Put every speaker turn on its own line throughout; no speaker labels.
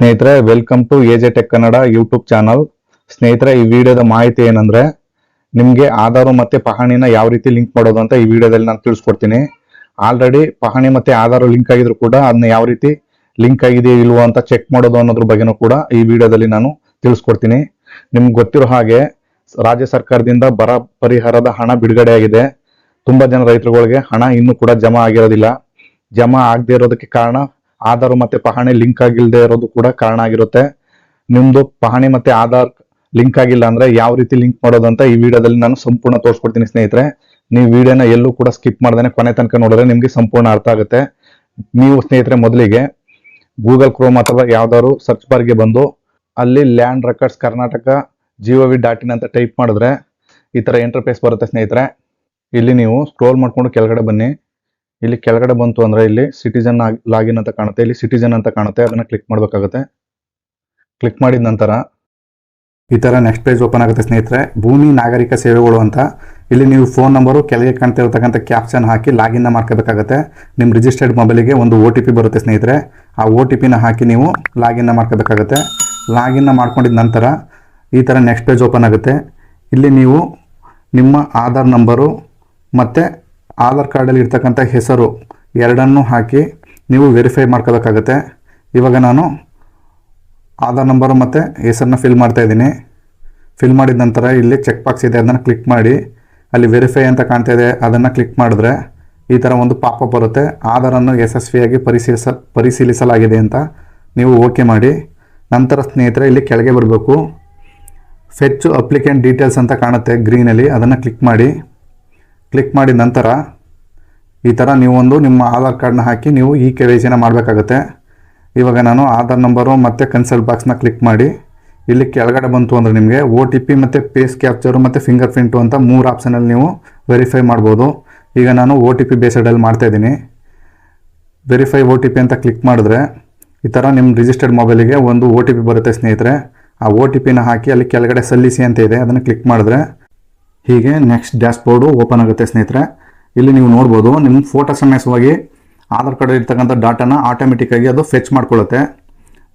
ಸ್ನೇಹಿತರೆ welcome to AJ tech Kannada YouTube channel ಸ್ನೇಹಿತರೆ, ಈ ವಿಡಿಯೋದ ಮಾಹಿತಿ ಏನಂದ್ರೆ, ನಿಮ್ಗೆ ಆಧಾರ್ ಮತ್ತೆ ಪಹಣಿನ ಯಾವ ರೀತಿ ಲಿಂಕ್ ಮಾಡೋದು ಅಂತ ಈ ವಿಡಿಯೋದಲ್ಲಿ ನಾನು ತಿಳಿಸ್ಕೊಡ್ತೀನಿ. ಆಲ್ರೆಡಿ ಪಹಣಿ ಮತ್ತೆ ಆಧಾರ್ ಲಿಂಕ್ ಆಗಿದ್ರು ಕೂಡ ಅದನ್ನ ಯಾವ ರೀತಿ ಲಿಂಕ್ ಆಗಿದೆಯೋ ಇಲ್ವೋ ಅಂತ ಚೆಕ್ ಮಾಡೋದು ಅನ್ನೋದ್ರ ಬಗ್ಗೆನೂ ಕೂಡ ಈ ವಿಡಿಯೋದಲ್ಲಿ ನಾನು ತಿಳಿಸ್ಕೊಡ್ತೀನಿ. ನಿಮ್ಗೆ ಗೊತ್ತಿರೋ ಹಾಗೆ, ರಾಜ್ಯ ಸರ್ಕಾರದಿಂದ ಬರ ಪರಿಹಾರದ ಹಣ ಬಿಡುಗಡೆ ಆಗಿದೆ. ತುಂಬಾ ಜನ ರೈತರುಗಳಿಗೆ ಹಣ ಇನ್ನೂ ಕೂಡ ಜಮಾ ಆಗಿರೋದಿಲ್ಲ. ಜಮಾ ಆಗದೆ ಇರೋದಕ್ಕೆ ಕಾರಣ ಆಧಾರ್ ಮತ್ತೆ ಪಹಣಿ ಲಿಂಕ್ ಆಗಿಲ್ಲದೆ ಇರೋದು ಕೂಡ ಕಾರಣ ಆಗಿರುತ್ತೆ. ನಿಮ್ದು ಪಹಣಿ ಮತ್ತೆ ಆಧಾರ್ ಲಿಂಕ್ ಆಗಿಲ್ಲ ಅಂದ್ರೆ ಯಾವ ರೀತಿ ಲಿಂಕ್ ಮಾಡೋದು ಅಂತ ಈ ವಿಡಿಯೋದಲ್ಲಿ ನಾನು ಸಂಪೂರ್ಣ ತೋರಿಸ್ಕೊಡ್ತೀನಿ ಸ್ನೇಹಿತರೆ. ನೀವು ವಿಡಿಯೋನ ಎಲ್ಲೂ ಕೂಡ ಸ್ಕಿಪ್ ಮಾಡ್ದೇನೆ ಕೊನೆ ತನಕ ನೋಡಿದ್ರೆ ನಿಮ್ಗೆ ಸಂಪೂರ್ಣ ಅರ್ಥ ಆಗುತ್ತೆ. ನೀವು ಸ್ನೇಹಿತರೆ ಮೊದಲಿಗೆ ಗೂಗಲ್ ಕ್ರೋಮ್ ಅಥವಾ ಯಾವ್ದಾದ್ರು ಸರ್ಚ್ ಬಾರ್ಗೆ ಬಂದು ಅಲ್ಲಿ land records Karnataka gov dot in ಅಂತ ಟೈಪ್ ಮಾಡಿದ್ರೆ ಈ ತರ ಇಂಟರ್ಫೇಸ್ ಬರುತ್ತೆ ಸ್ನೇಹಿತರೆ. ಇಲ್ಲಿ ನೀವು ಸ್ಕ್ರೋಲ್ ಮಾಡ್ಕೊಂಡು ಕೆಳಗಡೆ ಬನ್ನಿ. ಇಲ್ಲಿ ಕೆಳಗಡೆ ಬಂತು ಅಂದ್ರೆ ಇಲ್ಲಿ ಸಿಟಿಜನ್ ಲಾಗಿನ್ ಅಂತ ಕಾಣುತ್ತೆ. ಇಲ್ಲಿ ಸಿಟಿಜನ್ ಅಂತ ಕಾಣುತ್ತೆ. ಅದನ್ನ ಕ್ಲಿಕ್ ಮಾಡಬೇಕಾಗುತ್ತೆ. ಕ್ಲಿಕ್ ಮಾಡಿದ ನಂತರ ಈ ತರ ನೆಕ್ಸ್ಟ್ ಪೇಜ್ ಓಪನ್ ಆಗುತ್ತೆ ಸ್ನೇಹಿತರೆ. ಭೂಮಿ ನಾಗರಿಕ ಸೇವೆಗಳು ಅಂತ. ಇಲ್ಲಿ ನೀವು ಫೋನ್ ನಂಬರು ಕೆಳಗೆ ಕಾಣ್ತಾ ಇರತಕ್ಕಂಥ ಕ್ಯಾಪ್ಷನ್ ಹಾಕಿ ಲಾಗಿನ್ ಮಾಡ್ಕೋಬೇಕಾಗುತ್ತೆ. ನಿಮ್ಮ ರಿಜಿಸ್ಟರ್ಡ್ ಮೊಬೈಲಿಗೆ ಒಂದು ಓ ಟಿ ಪಿ ಬರುತ್ತೆ ಸ್ನೇಹಿತರೆ. ಆ ಓ ಟಿ ಪಿನ ಹಾಕಿ ನೀವು ಲಾಗಿನ್ ಮಾಡ್ಕೋಬೇಕಾಗುತ್ತೆ. ಲಾಗಿನ್ ಮಾಡ್ಕೊಂಡಿದ ನಂತರ ಈ ಥರ ನೆಕ್ಸ್ಟ್ ಪೇಜ್ ಓಪನ್ ಆಗುತ್ತೆ. ಇಲ್ಲಿ ನೀವು ನಿಮ್ಮ ಆಧಾರ್ ನಂಬರು ಮತ್ತು ಆಧಾರ್ ಕಾರ್ಡಲ್ಲಿ ಇರ್ತಕ್ಕಂಥ ಹೆಸರು ಎರಡನ್ನೂ ಹಾಕಿ ನೀವು ವೆರಿಫೈ ಮಾಡ್ಕೋಬೇಕಾಗತ್ತೆ. ಇವಾಗ ನಾನು ಆಧಾರ್ ನಂಬರು ಮತ್ತು ಹೆಸರನ್ನ ಫಿಲ್ ಮಾಡ್ತಾ ಇದ್ದೀನಿ. ಫಿಲ್ ಮಾಡಿದ ನಂತರ ಇಲ್ಲಿ ಚೆಕ್ ಬಾಕ್ಸ್ ಇದೆ ಅದನ್ನು ಕ್ಲಿಕ್ ಮಾಡಿ. ಅಲ್ಲಿ ವೆರಿಫೈ ಅಂತ ಕಾಣ್ತಾ ಇದೆ, ಅದನ್ನು ಕ್ಲಿಕ್ ಮಾಡಿದ್ರೆ ಈ ಥರ ಒಂದು ಪಾಪ ಬರುತ್ತೆ. ಆಧಾರನ್ನು ಯಶಸ್ವಿಯಾಗಿ ಪರಿಶೀಲಿಸ, ಪರಿಶೀಲಿಸಲಾಗಿದೆ ಅಂತ ನೀವು ಓಕೆ ಮಾಡಿ. ನಂತರ ಸ್ನೇಹಿತರೆ, ಇಲ್ಲಿ ಕೆಳಗೆ ಬರಬೇಕು. ಫೆಚ್ಚು ಅಪ್ಲಿಕೆಂಟ್ ಡೀಟೇಲ್ಸ್ ಅಂತ ಕಾಣುತ್ತೆ ಗ್ರೀನಲ್ಲಿ ಅದನ್ನು ಕ್ಲಿಕ್ ಮಾಡಿ. ಕ್ಲಿಕ್ ಮಾಡಿದ ನಂತರ ಈ ಥರ ನೀವೊಂದು ನಿಮ್ಮ ಆಧಾರ್ ಕಾರ್ಡ್ನ ಹಾಕಿ ನೀವು ಈ ಕೆ ವೈ ಮಾಡಬೇಕಾಗುತ್ತೆ. ಇವಾಗ ನಾನು ಆಧಾರ್ ನಂಬರು ಮತ್ತು ಕನ್ಸಲ್ಟ್ ಬಾಕ್ಸ್ನ ಕ್ಲಿಕ್ ಮಾಡಿ ಇಲ್ಲಿ ಕೆಳಗಡೆ ಬಂತು ಅಂದರೆ ನಿಮಗೆ ಒ ಟಿ ಪಿ ಮತ್ತು ಪೇಸ್ ಕ್ಯಾಪ್ಚರು ಮತ್ತು ಫಿಂಗರ್ ಪ್ರಿಂಟು ಅಂತ ಮೂರು ಆಪ್ಷನಲ್ಲಿ ನೀವು ವೆರಿಫೈ ಮಾಡ್ಬೋದು. ಈಗ ನಾನು ಒ ಟಿ ಪಿ ಬೇಸಡಲ್ಲಿ ಮಾಡ್ತಾಯಿದ್ದೀನಿ ವೆರಿಫೈ ಒ ಟಿ ಪಿ ಅಂತ ಕ್ಲಿಕ್ ಮಾಡಿದ್ರೆ ಈ ಥರ ನಿಮ್ಮ ರಿಜಿಸ್ಟರ್ಡ್ ಮೊಬೈಲಿಗೆ ಒಂದು ಒ ಟಿ ಪಿ ಬರುತ್ತೆ ಸ್ನೇಹಿತರೆ. ಆ ಒ ಟಿ ಪಿನ ಹಾಕಿ ಅಲ್ಲಿ ಕೆಳಗಡೆ ಸಲ್ಲಿಸಿ ಅಂತ ಇದೆ. ಅದನ್ನು ಕ್ಲಿಕ್ ಮಾಡಿದ್ರೆ ಹೀಗೆ ನೆಕ್ಸ್ಟ್ ಡ್ಯಾಶ್ಬೋರ್ಡು ಓಪನ್ ಆಗುತ್ತೆ ಸ್ನೇಹಿತರೆ. ಇಲ್ಲಿ ನೀವು ನೋಡ್ಬೋದು ನಿಮ್ಮ ಫೋಟೋ ಸಮೇಸವಾಗಿ ಆಧಾರ್ ಕಾರ್ಡ್ ಇರ್ತಕ್ಕಂಥ ಡಾಟಾನ ಆಟೋಮೆಟಿಕ್ಕಾಗಿ ಅದು ಫೆಚ್ ಮಾಡ್ಕೊಳ್ಳುತ್ತೆ.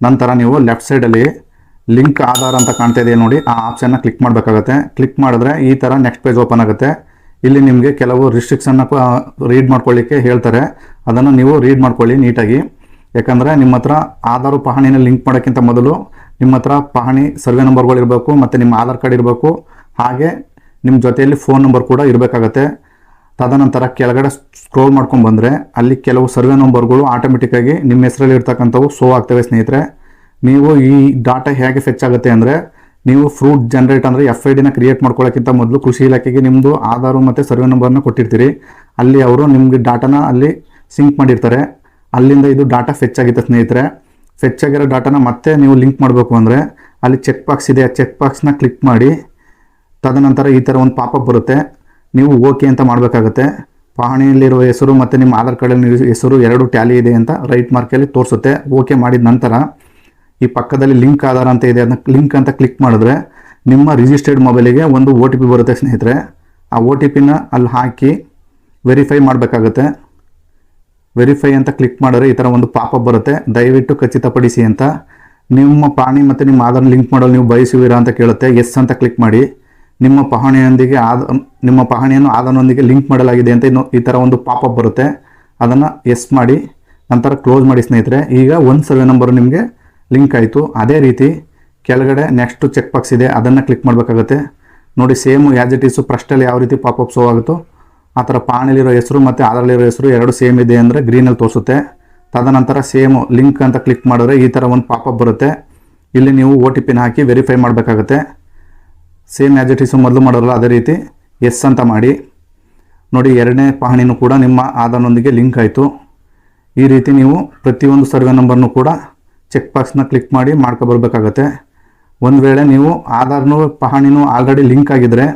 ನಂತರ ನೀವು ಲೆಫ್ಟ್ ಸೈಡಲ್ಲಿ ಲಿಂಕ್ ಆಧಾರ್ ಅಂತ ಕಾಣ್ತಾ ಇದೆ ನೋಡಿ, ಆ ಆಪ್ಷನ್ನ ಕ್ಲಿಕ್ ಮಾಡಬೇಕಾಗುತ್ತೆ. ಕ್ಲಿಕ್ ಮಾಡಿದ್ರೆ ಈ ಥರ ನೆಕ್ಸ್ಟ್ ಪೇಜ್ ಓಪನ್ ಆಗುತ್ತೆ. ಇಲ್ಲಿ ನಿಮಗೆ ಕೆಲವು ರಿಸ್ಟ್ರಿಕ್ಷನ್ನ ರೀಡ್ ಮಾಡ್ಕೊಳ್ಳಿಕ್ಕೆ ಹೇಳ್ತಾರೆ. ಅದನ್ನು ನೀವು ರೀಡ್ ಮಾಡ್ಕೊಳ್ಳಿ ನೀಟಾಗಿ. ಯಾಕಂದರೆ ನಿಮ್ಮ ಹತ್ರ ಆಧಾರು ಪಹಣಿನ ಲಿಂಕ್ ಮಾಡೋಕ್ಕಿಂತ ಮೊದಲು ನಿಮ್ಮ ಹತ್ರ ಪಹಣಿ ಸರ್ವೆ ನಂಬರ್ಗಳಿರಬೇಕು ಮತ್ತು ನಿಮ್ಮ ಆಧಾರ್ ಕಾರ್ಡ್ ಇರಬೇಕು. ಹಾಗೆ ನಿಮ್ಮ ಜೊತೆಯಲ್ಲಿ ಫೋನ್ ನಂಬರ್ ಕೂಡ ಇರಬೇಕಾಗತ್ತೆ. ತದನಂತರ ಕೆಳಗಡೆ ಸ್ಕ್ರೋಲ್ ಮಾಡ್ಕೊಂಡು ಬಂದರೆ ಅಲ್ಲಿ ಕೆಲವು ಸರ್ವೆ ನಂಬರ್ಗಳು ಆಟೋಮೆಟಿಕ್ಕಾಗಿ ನಿಮ್ಮ ಹೆಸರಲ್ಲಿ ಇರ್ತಕ್ಕಂಥವು ಸೋ ಆಗ್ತವೆ ಸ್ನೇಹಿತರೆ. ನೀವು ಈ ಡಾಟಾ ಹೇಗೆ ಫೆಚ್ ಆಗುತ್ತೆ ಅಂದರೆ ನೀವು ಫ್ರೂಟ್ ಜನರೇಟ್ ಅಂದರೆ ಎಫ್ ಐ ಡಿನ ಕ್ರಿಯೇಟ್ ಮಾಡ್ಕೊಳ್ಳೋಕ್ಕಿಂತ ಮೊದಲು ಕೃಷಿ ಇಲಾಖೆಗೆ ನಿಮ್ಮದು ಆಧಾರು ಮತ್ತು ಸರ್ವೆ ನಂಬರ್ನ ಕೊಟ್ಟಿರ್ತೀರಿ. ಅಲ್ಲಿ ಅವರು ನಿಮಗೆ ಡಾಟಾನ ಅಲ್ಲಿ ಸಿಂಕ್ ಮಾಡಿರ್ತಾರೆ. ಅಲ್ಲಿಂದ ಇದು ಡಾಟಾ ಫೆಚ್ ಆಗುತ್ತೆ ಸ್ನೇಹಿತರೆ. ಫೆಚ್ ಆಗಿರೋ ಡಾಟಾನ ಮತ್ತೆ ನೀವು ಲಿಂಕ್ ಮಾಡಬೇಕು ಅಂದರೆ ಅಲ್ಲಿ ಚೆಕ್ ಬಾಕ್ಸ್ ಇದೆ. ಆ ಚೆಕ್ ಬಾಕ್ಸ್ನ ಕ್ಲಿಕ್ ಮಾಡಿ ತದನಂತರ ಈ ಥರ ಒಂದು ಪಾಪಪ್ ಬರುತ್ತೆ. ನೀವು ಓಕೆ ಅಂತ ಮಾಡಬೇಕಾಗುತ್ತೆ. ಪಹಣಿಯಲ್ಲಿರುವ ಹೆಸರು ಮತ್ತು ನಿಮ್ಮ ಆಧಾರ್ ಕಾರ್ಡಲ್ಲಿ ಹೆಸರು ಎರಡು ಟ್ಯಾಲಿ ಇದೆ ಅಂತ ರೈಟ್ ಮಾರ್ಕಲ್ಲಿ ತೋರಿಸುತ್ತೆ. ಓಕೆ ಮಾಡಿದ ನಂತರ ಈ ಪಕ್ಕದಲ್ಲಿ ಲಿಂಕ್ ಆಧಾರ ಅಂತ ಇದೆ. ಅದನ್ನ ಲಿಂಕ್ ಅಂತ ಕ್ಲಿಕ್ ಮಾಡಿದ್ರೆ ನಿಮ್ಮ ರಿಜಿಸ್ಟರ್ಡ್ ಮೊಬೈಲಿಗೆ ಒಂದು ಓ ಟಿ ಪಿ ಬರುತ್ತೆ ಸ್ನೇಹಿತರೆ. ಆ ಒ ಟಿ ಪಿನ ಅಲ್ಲಿ ಹಾಕಿ ವೆರಿಫೈ ಮಾಡಬೇಕಾಗುತ್ತೆ. ವೆರಿಫೈ ಅಂತ ಕ್ಲಿಕ್ ಮಾಡಿದ್ರೆ ಈ ಥರ ಒಂದು ಪಾಪ ಬರುತ್ತೆ. ದಯವಿಟ್ಟು ಖಚಿತಪಡಿಸಿ ಅಂತ. ನಿಮ್ಮ ಪ್ರಾಣಿ ಮತ್ತು ನಿಮ್ಮ ಆಧಾರ್ ಲಿಂಕ್ ಮಾಡಲು ನೀವು ಬಯಸುವಿರಾ ಅಂತ ಕೇಳುತ್ತೆ. ಎಸ್ ಅಂತ ಕ್ಲಿಕ್ ಮಾಡಿ. ನಿಮ್ಮ ಪಹಣಿಯೊಂದಿಗೆ ಆದ, ನಿಮ್ಮ ಪಹಣಿಯನ್ನು ಆಧಾರ್ನೊಂದಿಗೆ ಲಿಂಕ್ ಮಾಡಲಾಗಿದೆ ಅಂತ ಇನ್ನು ಈ ಥರ ಒಂದು ಪಾಪಪ್ ಬರುತ್ತೆ. ಅದನ್ನು ಎಸ್ ಮಾಡಿ, ನಂತರ ಕ್ಲೋಸ್ ಮಾಡಿ ಸ್ನೇಹಿತರೆ. ಈಗ ಒನ್ ಸೆವೆನ್ ನಂಬರು ನಿಮಗೆ ಲಿಂಕ್ ಆಯಿತು. ಅದೇ ರೀತಿ ಕೆಳಗಡೆ ನೆಕ್ಸ್ಟ್ ಚೆಕ್ ಬಾಕ್ಸ್ ಇದೆ. ಅದನ್ನು ಕ್ಲಿಕ್ ಮಾಡಬೇಕಾಗುತ್ತೆ. ನೋಡಿ ಸೇಮ್ ಆ್ಯಸ್ ಇಟ್ ಈಸು ಫಸ್ಟಲ್ಲಿ ಯಾವ ರೀತಿ ಪಾಪಪ್ ಶೋ ಆಗುತ್ತೋ, ಆ ಥರ ಪಾಣಿಲಿರೋ ಹೆಸರು ಮತ್ತು ಆಧಾರಲ್ಲಿರೋ ಹೆಸರು ಎರಡು ಸೇಮ್ ಇದೆ ಅಂದರೆ ಗ್ರೀನಲ್ಲಿ ತೋರಿಸುತ್ತೆ. ತದನಂತರ ಸೇಮ್ ಲಿಂಕ್ ಅಂತ ಕ್ಲಿಕ್ ಮಾಡಿದ್ರೆ ಈ ಥರ ಒಂದು ಪಾಪಪ್ ಬರುತ್ತೆ. ಇಲ್ಲಿ ನೀವು ಒ ಟಿ ಪಿನ ಹಾಕಿ ವೆರಿಫೈ ಮಾಡಬೇಕಾಗುತ್ತೆ. ಸೇಮ್ ಆ್ಯಸ್ ಇಟ್ ಮೊದಲು ಮಾಡೋಲ್ಲ ಅದೇ ರೀತಿ ಎಸ್ ಅಂತ ಮಾಡಿ. ನೋಡಿ, ಎರಡನೇ ಪಹಣಿನೂ ಕೂಡ ನಿಮ್ಮ ಆಧಾರ್ನೊಂದಿಗೆ ಲಿಂಕ್ ಆಯಿತು. ಈ ರೀತಿ ನೀವು ಪ್ರತಿಯೊಂದು ಸರ್ವೆ ನಂಬರ್ನು ಕೂಡ ಚೆಕ್ ಬಾಕ್ಸ್ನ ಕ್ಲಿಕ್ ಮಾಡಿ ಮಾಡ್ಕೊಬರ್ಬೇಕಾಗತ್ತೆ ಒಂದು ವೇಳೆ ನೀವು ಆಧಾರ್ನೂ ಪಹಣಿನೂ ಆಲ್ರೆಡಿ ಲಿಂಕ್ ಆಗಿದ್ರೆ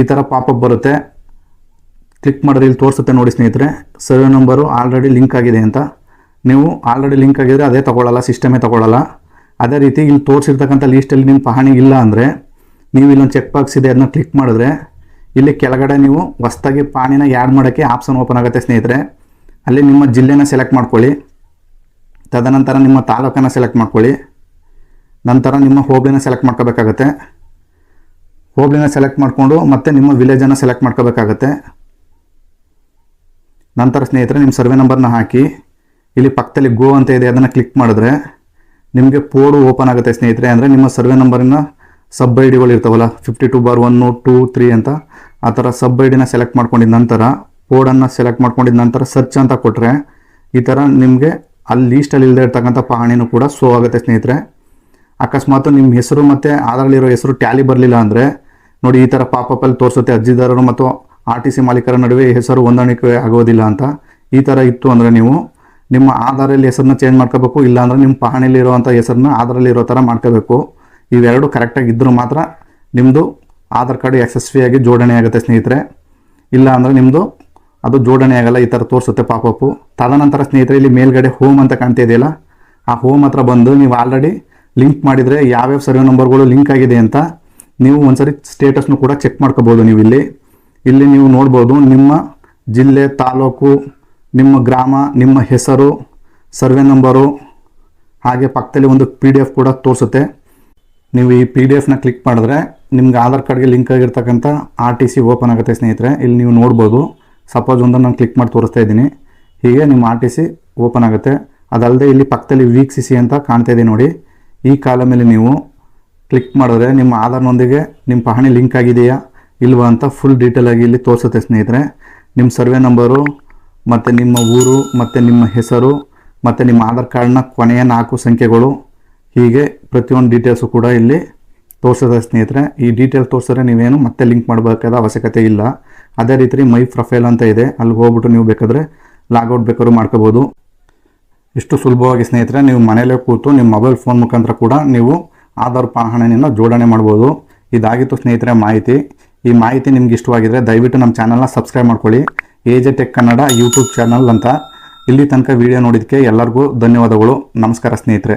ಈ ಥರ ಪಾಪಪ್ ಬರುತ್ತೆ. ಕ್ಲಿಕ್ ಮಾಡಿದ್ರೆ ಇಲ್ಲಿ ತೋರಿಸುತ್ತೆ ನೋಡಿ ಸ್ನೇಹಿತರೆ, ಸರ್ವೆ ನಂಬರು ಆಲ್ರೆಡಿ ಲಿಂಕ್ ಆಗಿದೆ ಅಂತ. ನೀವು ಆಲ್ರೆಡಿ ಲಿಂಕ್ ಆಗಿದ್ದರೆ ಅದೇ ತೊಗೊಳ್ಳಲ್ಲ ಸಿಸ್ಟಮೇ ತೊಗೊಳ್ಳಲ್ಲ. ಅದೇ ರೀತಿ ಇಲ್ಲಿ ತೋರಿಸಿರ್ತಕ್ಕಂಥ ಲೀಸ್ಟಲ್ಲಿ ನಿಮ್ಮ ಪಹಣಿ ಇಲ್ಲ ಅಂದರೆ ನೀವು ಇಲ್ಲೊಂದು ಚೆಕ್ ಬಾಕ್ಸ್ ಇದೆ, ಅದನ್ನ ಕ್ಲಿಕ್ ಮಾಡಿದ್ರೆ ಇಲ್ಲಿ ಕೆಳಗಡೆ ನೀವು ಹೊಸ್ದಾಗಿ ಪಾಣಿನ ಆ್ಯಡ್ ಮಾಡೋಕ್ಕೆ ಆಪ್ಷನ್ ಓಪನ್ ಆಗುತ್ತೆ ಸ್ನೇಹಿತರೆ. ಅಲ್ಲಿ ನಿಮ್ಮ ಜಿಲ್ಲೆನ ಸೆಲೆಕ್ಟ್ ಮಾಡ್ಕೊಳ್ಳಿ. ತದನಂತರ ನಿಮ್ಮ ತಾಲೂಕನ್ನು ಸೆಲೆಕ್ಟ್ ಮಾಡ್ಕೊಳ್ಳಿ. ನಂತರ ನಿಮ್ಮ ಹೋಬ್ಲಿನ ಸೆಲೆಕ್ಟ್ ಮಾಡ್ಕೋಬೇಕಾಗತ್ತೆ. ಹೋಬ್ಲಿನ ಸೆಲೆಕ್ಟ್ ಮಾಡಿಕೊಂಡು ಮತ್ತೆ ನಿಮ್ಮ ವಿಲೇಜನ್ನು ಸೆಲೆಕ್ಟ್ ಮಾಡ್ಕೋಬೇಕಾಗತ್ತೆ. ನಂತರ ಸ್ನೇಹಿತರೆ, ನಿಮ್ಮ ಸರ್ವೆ ನಂಬರ್ನ ಹಾಕಿ. ಇಲ್ಲಿ ಪಕ್ಕದಲ್ಲಿ ಗೋ ಅಂತ ಇದೆ, ಅದನ್ನು ಕ್ಲಿಕ್ ಮಾಡಿದ್ರೆ ನಿಮಗೆ ಪೋಡು ಓಪನ್ ಆಗುತ್ತೆ ಸ್ನೇಹಿತರೆ. ಅಂದರೆ ನಿಮ್ಮ ಸರ್ವೆ ನಂಬರಿನ ಸಬ್ ಐ ಡಿಗಳು ಇರ್ತಾವಲ್ಲ fifty two bar one two three ಅಂತ, ಆ ಥರ ಸಬ್ ಐ ಡಿನ ಸೆಲೆಕ್ಟ್ ಮಾಡ್ಕೊಂಡಿದ ನಂತರ ಕೋಡನ್ನು ಸೆಲೆಕ್ಟ್ ಮಾಡ್ಕೊಂಡಿದ ನಂತರ ಸರ್ಚ್ ಅಂತ ಕೊಟ್ಟರೆ ಈ ಥರ ನಿಮಗೆ ಅಲ್ಲಿ ಲೀಸ್ಟಲ್ಲಿ ಇಲ್ಲದೆ ಇರ್ತಕ್ಕಂಥ ಪಹಣಿನೂ ಕೂಡ ಸೋ ಆಗುತ್ತೆ ಸ್ನೇಹಿತರೆ. ಅಕಸ್ಮಾತ್ ನಿಮ್ಮ ಹೆಸರು ಮತ್ತು ಆಧಾರಲ್ಲಿರೋ ಹೆಸರು ಟ್ಯಾಲಿ ಬರಲಿಲ್ಲ ಅಂದರೆ, ನೋಡಿ ಈ ಥರ ಪಾಪಪ್ಪಲ್ಲಿ ತೋರಿಸುತ್ತೆ ಅರ್ಜಿದಾರರು ಮತ್ತು ಆರ್ ಟಿ ಸಿ ಮಾಲೀಕರ ನಡುವೆ ಹೆಸರು ಹೊಂದಾಣಿಕೆ ಆಗೋದಿಲ್ಲ ಅಂತ. ಈ ಥರ ಇತ್ತು ಅಂದರೆ ನೀವು ನಿಮ್ಮ ಆಧಾರಲ್ಲಿ ಹೆಸರನ್ನ ಚೇಂಜ್ ಮಾಡ್ಕೋಬೇಕು, ಇಲ್ಲಾಂದರೆ ನಿಮ್ಮ ಪಹಣಿಲಿರುವಂಥ ಹೆಸರನ್ನ ಆಧಾರಲ್ಲಿರೋ ಥರ ಮಾಡ್ಕೋಬೇಕು. ಇವೆರಡು ಕರೆಕ್ಟಾಗಿ ಇದ್ದರೂ ಮಾತ್ರ ನಿಮ್ಮದು ಆಧಾರ್ ಕಾರ್ಡ್ ಯಶಸ್ವಿಯಾಗಿ ಜೋಡಣೆ ಆಗುತ್ತೆ ಸ್ನೇಹಿತರೆ. ಇಲ್ಲ ಅಂದರೆ ನಿಮ್ಮದು ಅದು ಜೋಡಣೆ ಆಗಲ್ಲ, ಈ ಥರ ತೋರಿಸುತ್ತೆ ಪಾಪಪ್ಪು ತದನಂತರ ಸ್ನೇಹಿತರೆ, ಇಲ್ಲಿ ಮೇಲ್ಗಡೆ ಹೋಮ್ ಅಂತ ಕಾಣ್ತಾ ಇದೆಯಲ್ಲ, ಆ ಹೋಮ್ ಹತ್ರ ಬಂದು ನೀವು ಆಲ್ರೆಡಿ ಲಿಂಕ್ ಮಾಡಿದರೆ ಯಾವ್ಯಾವ ಸರ್ವೆ ನಂಬರ್ಗಳು ಲಿಂಕ್ ಆಗಿದೆ ಅಂತ ನೀವು ಒಂದ್ಸರಿ ಸ್ಟೇಟಸ್ನು ಕೂಡ ಚೆಕ್ ಮಾಡ್ಕೋಬೋದು ನೀವು ಇಲ್ಲಿ. ಇಲ್ಲಿ ನೀವು ನೋಡ್ಬೋದು ನಿಮ್ಮ ಜಿಲ್ಲೆ, ತಾಲೂಕು, ನಿಮ್ಮ ಗ್ರಾಮ, ನಿಮ್ಮ ಹೆಸರು ಸರ್ವೆ ನಂಬರು ಹಾಗೆ ಪಕ್ಕದಲ್ಲಿ ಒಂದು ಪಿ ಕೂಡ ತೋರಿಸುತ್ತೆ. ನೀವು ಈ ಪಿ ಡಿ ಎಫ್ನ ಕ್ಲಿಕ್ ಮಾಡಿದ್ರೆ ನಿಮ್ಗೆ ಆಧಾರ್ ಕಾರ್ಡ್ಗೆ ಲಿಂಕ್ ಆಗಿರ್ತಕ್ಕಂಥ ಆರ್ ಟಿ ಸಿ ಓಪನ್ ಆಗುತ್ತೆ ಸ್ನೇಹಿತರೆ. ಇಲ್ಲಿ ನೀವು ನೋಡ್ಬೋದು. ಸಪೋಸ್ ಒಂದನ್ನು ನಾನು ಕ್ಲಿಕ್ ಮಾಡಿ ತೋರಿಸ್ತಾ ಇದ್ದೀನಿ. ಹೀಗೆ ನಿಮ್ಮ ಆರ್ ಟಿ ಸಿ ಓಪನ್ ಆಗುತ್ತೆ. ಅದಲ್ಲದೆ ಇಲ್ಲಿ ಪಕ್ಕದಲ್ಲಿ ವೀಕ್ಷಿಸಿ ಅಂತ ಕಾಣ್ತಾ ಇದೆ ನೋಡಿ. ಈ ಕಾಲಮಲ್ಲಿ ನೀವು ಕ್ಲಿಕ್ ಮಾಡಿದ್ರೆ ನಿಮ್ಮ ಆಧಾರ್ನೊಂದಿಗೆ ನಿಮ್ಮ ಪಹಣಿ ಲಿಂಕ್ ಆಗಿದೆಯಾ ಇಲ್ವಾ ಅಂತ ಫುಲ್ ಡೀಟೇಲ್ ಆಗಿ ಇಲ್ಲಿ ತೋರಿಸುತ್ತೆ ಸ್ನೇಹಿತರೆ. ನಿಮ್ಮ ಸರ್ವೆ ನಂಬರು ಮತ್ತು ನಿಮ್ಮ ಊರು, ಮತ್ತು ನಿಮ್ಮ ಹೆಸರು, ಮತ್ತು ನಿಮ್ಮ ಆಧಾರ್ ಕಾರ್ಡ್ನ ಕೊನೆಯ ನಾಲ್ಕು ಸಂಖ್ಯೆಗಳು ಹೀಗೆ ಪ್ರತಿಯೊಂದು ಡೀಟೇಲ್ಸು ಕೂಡ ಇಲ್ಲಿ ತೋರಿಸಿದೆ ಸ್ನೇಹಿತರೆ. ಈ ಡೀಟೇಲ್ಸ್ ತೋರಿಸಿದ್ರೆ ನೀವೇನು ಮತ್ತೆ ಲಿಂಕ್ ಮಾಡಬೇಕಾದ ಅವಶ್ಯಕತೆ ಇಲ್ಲ. ಅದೇ ರೀತಿ ಮೈ ಪ್ರೊಫೈಲ್ ಅಂತ ಇದೆ. ಅಲ್ಲಿ ಹೋಗ್ಬಿಟ್ಟು ನೀವು ಬೇಕಾದರೆ ಲಾಗೌಟ್ ಬೇಕಾದ್ರೂ ಮಾಡ್ಕೋಬೋದು. ಇಷ್ಟು ಸುಲಭವಾಗಿ ಸ್ನೇಹಿತರೆ, ನೀವು ಮನೆಯಲ್ಲೇ ಕೂತು ನಿಮ್ಮ ಮೊಬೈಲ್ ಫೋನ್ ಮುಖಾಂತರ ಕೂಡ ನೀವು ಆಧಾರ್ ಪಹಣಿಯನ್ನು ಜೋಡಣೆ ಮಾಡ್ಬೋದು. ಇದಾಗಿತ್ತು ಸ್ನೇಹಿತರೆ ಮಾಹಿತಿ. ಈ ಮಾಹಿತಿ ನಿಮ್ಗೆ ಇಷ್ಟವಾಗಿದ್ರೆ ದಯವಿಟ್ಟು ನಮ್ಮ ಚಾನಲ್ನ ಸಬ್ಸ್ಕ್ರೈಬ್ ಮಾಡ್ಕೊಳ್ಳಿ. A J tech Kannada YouTube channel ಅಂತ. ಇಲ್ಲಿ ತನಕ ವಿಡಿಯೋ ನೋಡಿದ್ದಕ್ಕೆ ಎಲ್ಲರಿಗೂ ಧನ್ಯವಾದಗಳು. ನಮಸ್ಕಾರ ಸ್ನೇಹಿತರೆ.